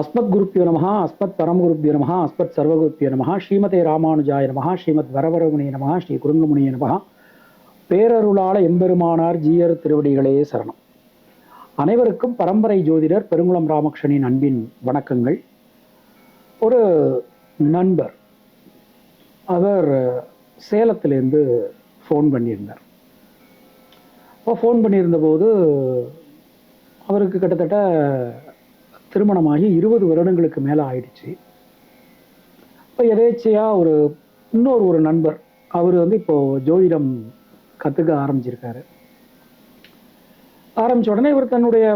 அஸ்மத் குருப்பியோ நமஹ அஸ்மத் பரமகுருப்பியோ நமஹ அஸ்மத் சர்வகுருப்பியோ நமஹ ஸ்ரீமதே ராமானுஜாய நமஹ ஸ்ரீமத் வரவரமுனிய நமஹ ஸ்ரீ குருங்கமுனிய நமஹ. பேரருளாள எம்பெருமானார் ஜீயர் திருவடிகளே சரணம். அனைவருக்கும் பரம்பரை ஜோதிடர் பெருங்குளம் ராமகிருஷ்ணனின் அன்பின் வணக்கங்கள். ஒரு நண்பர் அவர் சேலத்திலேருந்து ஃபோன் பண்ணியிருந்தார். அப்போ ஃபோன் பண்ணியிருந்தபோது அவருக்கு கிட்டத்தட்ட திருமணமாகி இருபது வருடங்களுக்கு மேலே ஆயிடுச்சு. இப்போ எதேச்சையாக ஒரு இன்னொரு ஒரு நண்பர் அவர் வந்து இப்போது ஜோதிடம் கற்றுக்க ஆரம்பிச்சிருக்காரு. ஆரம்பித்த உடனே இவர் தன்னுடைய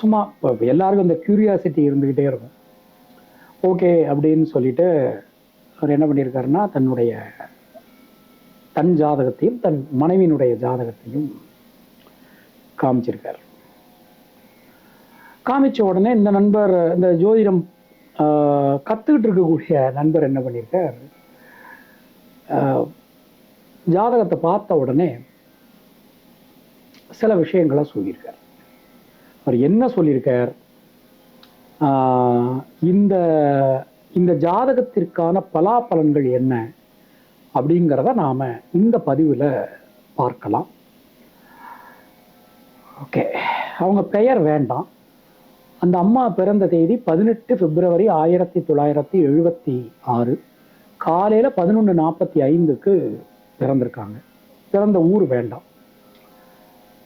சும்மா இப்போ எல்லாருக்கும் இந்த க்யூரியாசிட்டி இருந்துக்கிட்டே இருக்கும். ஓகே அப்படின்னு சொல்லிட்டு அவர் என்ன பண்ணியிருக்காருன்னா தன்னுடைய தன் ஜாதகத்தையும் தன் மனைவியினுடைய ஜாதகத்தையும் காமிச்சிருக்கார். காமிச்ச உடனே இந்த நண்பர் இந்த ஜோதிடம் கற்றுக்கிட்டு இருக்கக்கூடிய நண்பர் என்ன பண்ணியிருக்கார் ஜாதகத்தை பார்த்த உடனே சில விஷயங்களை சொல்லியிருக்கார். அவர் என்ன சொல்லியிருக்கார்? இந்த இந்த ஜாதகத்திற்கான பலாபலன்கள் என்ன? அப்படிங்கிறத நாம் இந்த பதிவில் பார்க்கலாம். ஓகே. அவங்க பெயர் வேண்டாம். அந்த அம்மா பிறந்த தேதி பதினெட்டு பிப்ரவரி ஆயிரத்தி தொள்ளாயிரத்தி எழுபத்தி ஆறு. காலையில் பதினொன்று நாற்பத்தி ஐந்துக்கு பிறந்திருக்காங்க. பிறந்த ஊர் வேண்டாம்.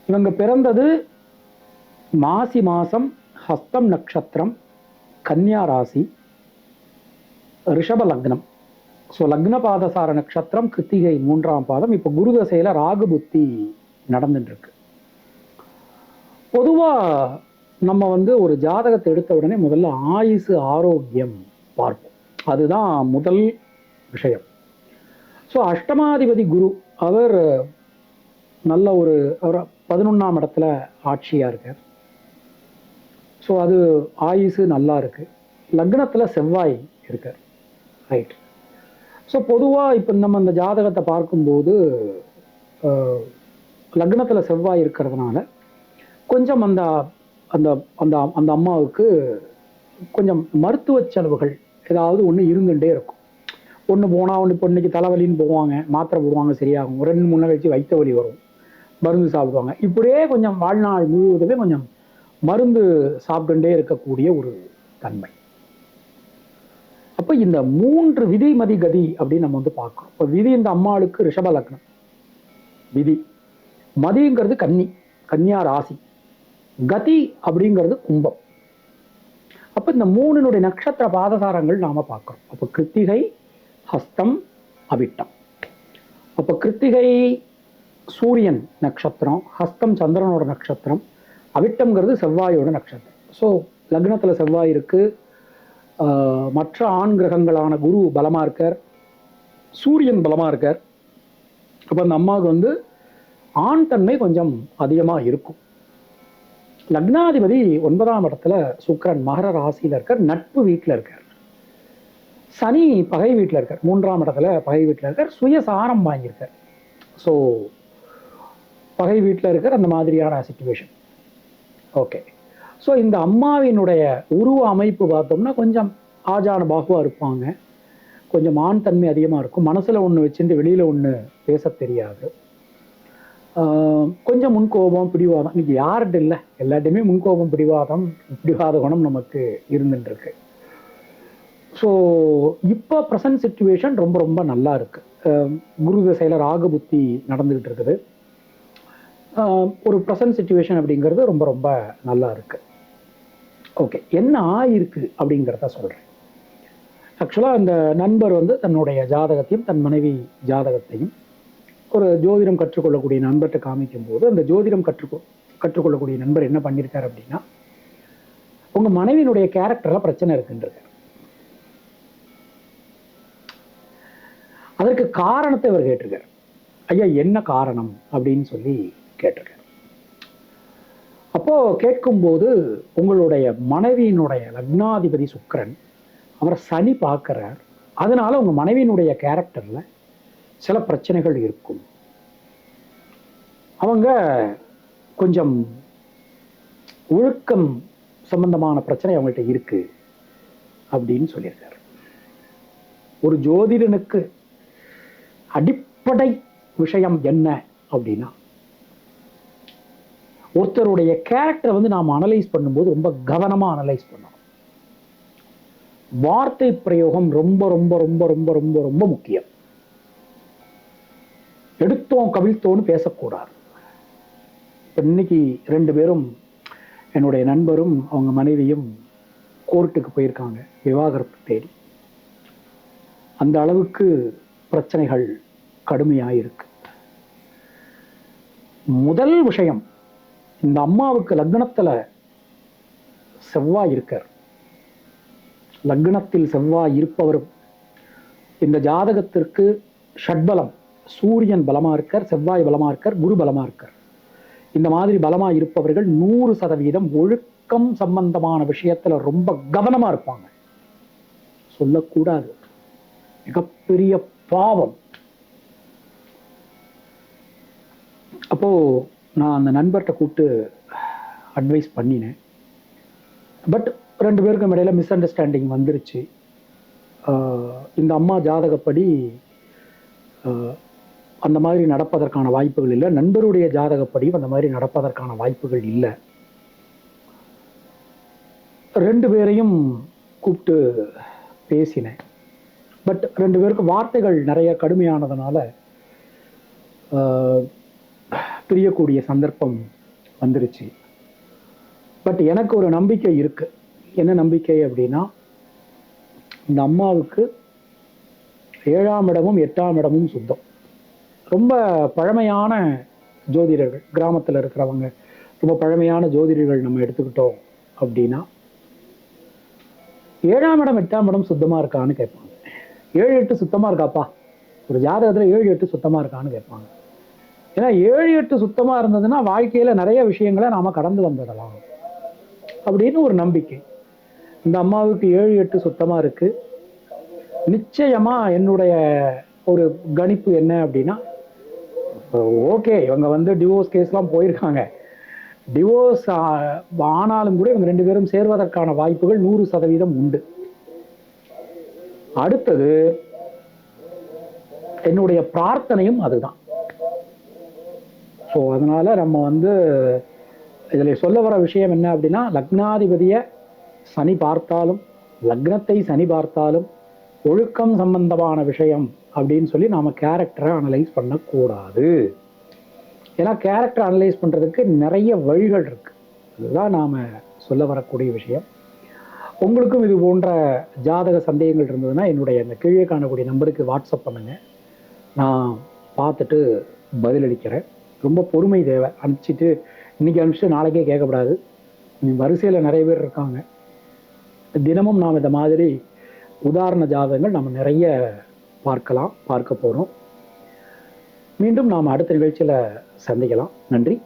இவங்க பிறந்தது மாசி மாதம் ஹஸ்தம் நட்சத்திரம் கன்னியா ராசி ரிஷப லக்னம். ஸோ லக்ன பாதசார நட்சத்திரம் கிருத்திகை மூன்றாம் பாதம். இப்போ குரு தசையில் ராகு புத்தி நடந்துட்டுருக்கு பொதுவாக நம்ம வந்து ஒரு ஜாதகத்தை எடுத்த உடனே முதல்ல ஆயுசு ஆரோக்கியம் பார்ப்போம். அதுதான் முதல் விஷயம். ஸோ அஷ்டமாதிபதி குரு அவர் நல்ல ஒரு அவர் பதினொன்றாம் இடத்துல ஆட்சியாக இருக்கார். ஸோ அது ஆயுசு நல்லா இருக்குது லக்னத்தில் செவ்வாய் இருக்கார். ரைட் ஸோ பொதுவாக இப்போ நம்ம இந்த ஜாதகத்தை பார்க்கும்போது லக்னத்தில் செவ்வாய் இருக்கிறதுனால கொஞ்சம் அந்த அந்த அந்த அந்த அம்மாவுக்கு கொஞ்சம் மருத்துவ செலவுகள் ஏதாவது ஒன்று இருந்துகிட்டே இருக்கும். ஒன்று போனால் ஒன்று இப்போ தலைவலின்னு போவாங்க மாத்திரை போடுவாங்க சரியாகும். ரெண்டு மூணு கழிச்சு வைத்த வலி வரும். மருந்து சாப்பிடுவாங்க. இப்படியே கொஞ்சம் வாழ்நாள் முழுவதுமே கொஞ்சம் மருந்து சாப்பிட்டுட்டே இருக்கக்கூடிய ஒரு தன்மை. அப்போ இந்த மூன்று விதி மதி கதி அப்படின்னு நம்ம வந்து பார்க்குறோம் இப்போ விதி இந்த அம்மாளுக்கு ரிஷப லக்னம். விதி. மதிங்கிறது கன்னி. கன்னியா ராசி. கதி அப்படிங்கிறது கும்பம். அப்போ இந்த மூணினுடைய நட்சத்திர பாதசாரங்கள் நாம பார்க்குறோம். அப்போ கிருத்திகை ஹஸ்தம் அவிட்டம். அப்போ கிருத்திகை சூரியன் நட்சத்திரம் ஹஸ்தம் சந்திரனோட நட்சத்திரம் அவிட்டம்ங்கிறது செவ்வாயோட நட்சத்திரம். ஸோ லக்னத்தில் செவ்வாய் இருக்கு. மற்ற ஆண் கிரகங்களான குரு பலமாக இருக்கார். சூரியன் பலமாக இருக்கார். அப்போ அந்த அம்மாவுக்கு வந்து ஆண் தன்மை கொஞ்சம் அதிகமாக இருக்கும். லக்னாதிபதி ஒன்பதாம் இடத்துல சுக்கரன் மகர ராசியில் இருக்கார் நட்பு வீட்டில் இருக்கார். சனி பகை வீட்டில் இருக்கார் மூன்றாம் இடத்துல பகை வீட்டில் இருக்கார் சுயசாரம் வாங்கியிருக்கார். ஸோ பகை வீட்டில் இருக்கிற அந்த மாதிரியான சுச்சுவேஷன் ஓகே ஸோ இந்த அம்மாவினுடைய உருவ அமைப்பு பார்த்தோம்னா கொஞ்சம் ஆஜான பாகுவாக இருப்பாங்க. கொஞ்சம் ஆண் தன்மை அதிகமாக இருக்கும். மனசில் ஒன்று வச்சுட்டு வெளியில் ஒன்று பேச தெரியாது. கொஞ்சம் முன்கோபம் பிடிவாதம். இன்னைக்கு யார்கிட்ட இல்லை? எல்லாத்தையுமே முன்கோபம் பிடிவாதம் பிடிவாத குணம் நமக்கு இருந்துட்டுருக்கு. ஸோ இப்போ ப்ரெசன்ட் சுச்சுவேஷன் ரொம்ப ரொம்ப நல்லா இருக்கு. குரு தசையில் ராகு புத்தி நடந்துகிட்டு இருக்குது. ஒரு ப்ரெசன்ட் சுச்சுவேஷன் அப்படிங்கிறது ரொம்ப ரொம்ப நல்லா இருக்கு. ஓகே என்ன ஆயிருக்கு அப்படிங்கிறத சொல்கிறேன் ஆக்சுவலாக அந்த நண்பர் வந்து தன்னுடைய ஜாதகத்தையும் தன் மனைவி ஜாதகத்தையும் ஒரு ஜோதிடம் கற்றுக்கொள்ளக்கூடிய நண்பர்கிட்ட காமிக்கும் போது அந்த ஜோதிடம் கற்றுக்கொ கற்றுக்கொள்ளக்கூடிய நண்பர் என்ன பண்ணியிருக்காரு அப்படின்னா உங்க மனைவியினுடைய கேரக்டரில் பிரச்சனை இருக்குன்றது அதற்கு காரணத்தை அவர் கேட்டிருக்காரு. ஐயா என்ன காரணம் அப்படின்னு சொல்லி கேட்டிருக்கார். அப்போ கேட்கும்போது உங்களுடைய மனைவியினுடைய லக்னாதிபதி சுக்கரன் அவர் சனி பார்க்குறார். அதனால உங்க மனைவியினுடைய கேரக்டர்ல சில பிரச்சனைகள் இருக்கும். அவங்க கொஞ்சம் ஒழுக்கம் சம்பந்தமான பிரச்சனை அவங்கள்ட்ட இருக்கு அப்படின்னு சொல்லியிருக்காரு. ஒரு ஜோதிடனுக்கு அடிப்படை விஷயம் என்ன அப்படின்னா ஒருத்தருடைய கேரக்டரை வந்து நாம் அனலைஸ் பண்ணும்போது ரொம்ப கவனமாக அனலைஸ் பண்ணணும். வார்த்தை பிரயோகம் ரொம்ப ரொம்ப ரொம்ப ரொம்ப ரொம்ப ரொம்ப முக்கியம். எடுத்தோம் கவிழ்த்தோன்னு பேசக்கூடாது. இன்னைக்கு ரெண்டு பேரும் என்னுடைய நண்பரும் அவங்க மனைவியும் கோர்ட்டுக்கு போயிருக்காங்க விவாகரத்து தேடி. அந்த அளவுக்கு பிரச்சனைகள் கடுமையாக இருக்கு முதல் விஷயம் இந்த அம்மாவுக்கு லக்னத்தில் செவ்வாய் இருக்கார். லக்னத்தில் செவ்வாய் இருப்பவரும் இந்த ஜாதகத்திற்கு ஷட்பலம். சூரியன் பலமாக இருக்கார் செவ்வாய் பலமாக இருக்கார் குரு பலமா இருக்கார் இந்த மாதிரி பலமா இருப்பவர்கள் நூறு சதவீதம் ஒழுக்கம் சம்பந்தமான விஷயத்துல ரொம்ப கவனமா இருப்பாங்க. சொல்லக்கூடாது. மிகப்பெரிய பாவம். அப்போ நான் அந்த நண்பர்கிட்ட கூப்பிட்டு அட்வைஸ் பண்ணினேன். பட் ரெண்டு பேருக்கும் இடையில மிஸ் அண்டர்ஸ்டாண்டிங் வந்துருச்சு. ஆஹ் இந்த அம்மா ஜாதகப்படி ஆஹ் அந்த மாதிரி நடப்பதற்கான வாய்ப்புகள் இல்லை. நண்பருடைய ஜாதகப்படியும் அந்த மாதிரி நடப்பதற்கான வாய்ப்புகள் இல்லை. ரெண்டு பேரையும் கூப்பிட்டு பேசினேன். பட் ரெண்டு பேருக்கும் வார்த்தைகள் நிறைய கடுமையானதுனால பிரியக்கூடிய சந்தர்ப்பம் வந்துருச்சு. பட் எனக்கு ஒரு நம்பிக்கை இருக்கு. என்ன நம்பிக்கை அப்படின்னா இந்த அம்மாவுக்கு ஏழாம் இடமும் எட்டாம் இடமும் சுத்தம் ரொம்ப பழமையான ஜோதிடர்கள் கிராமத்தில் இருக்கிறவங்க. ரொம்ப பழமையான ஜோதிடர்கள் நம்ம எடுத்துக்கிட்டோம் அப்படின்னா ஏழாம் இடம் எட்டாம் இடம் சுத்தமாக இருக்கான்னு கேட்பாங்க. ஏழு எட்டு சுத்தமாக இருக்காப்பா? ஒரு ஜாதகத்தில் ஏழு எட்டு சுத்தமாக இருக்கான்னு கேட்பாங்க. ஏன்னா ஏழு எட்டு சுத்தமாக இருந்ததுன்னா வாழ்க்கையில் நிறைய விஷயங்களை நாம கடந்து வந்துடலாம் அப்படின்னு ஒரு நம்பிக்கை. இந்த அம்மாவுக்கு ஏழு எட்டு சுத்தமாக இருக்கு. நிச்சயமாக என்னுடைய ஒரு கணிப்பு என்ன அப்படின்னா ஓகே இவங்க வந்து டிவோர்ஸ் கேஸ்லாம் போயிருக்காங்க. டிவோர்ஸ் ஆனாலும் கூட இவங்க ரெண்டு பேரும் சேர்வதற்கான வாய்ப்புகள் நூறு சதவீதம் உண்டு. அடுத்தது என்னுடைய பிரார்த்தனையும் அதுதான். ஸோ அதனால நம்ம வந்து இதில் சொல்ல வர விஷயம் என்ன அப்படின்னா லக்னாதிபதியை சனி பார்த்தாலும் லக்னத்தை சனி பார்த்தாலும் ஒழுக்கம் சம்பந்தமான விஷயம் அப்படின்னு சொல்லி நாம கேரக்டரை அனலைஸ் பண்ணக்கூடாது. ஏன்னா கேரக்டர் அனலைஸ் பண்றதுக்கு நிறைய வழிகள் இருக்கு. அதுதான் நாம சொல்ல வரக்கூடிய விஷயம். உங்களுக்கும் இது போன்ற ஜாதக சந்தேகங்கள் இருந்ததுன்னா என்னுடைய அந்த கீழே காணக்கூடிய நம்பருக்கு வாட்ஸ்அப் பண்ணுங்க. நான் பார்த்துட்டு பதிலளிக்கிறேன் ரொம்ப பொறுமை தேவை. அனுப்பிச்சிட்டு இன்னைக்கு அனுப்பிச்சிட்டு நாளைக்கே கேட்கக்கூடாது. வரிசையில் நிறைய பேர் இருக்காங்க. தினமும் நாம் இந்த மாதிரி உதாரண ஜாதகங்கள் நம்ம நிறைய பார்க்கலாம் பார்க்க போகிறோம் மீண்டும் நாம் அடுத்த நிகழ்ச்சியில் சந்திக்கலாம். நன்றி.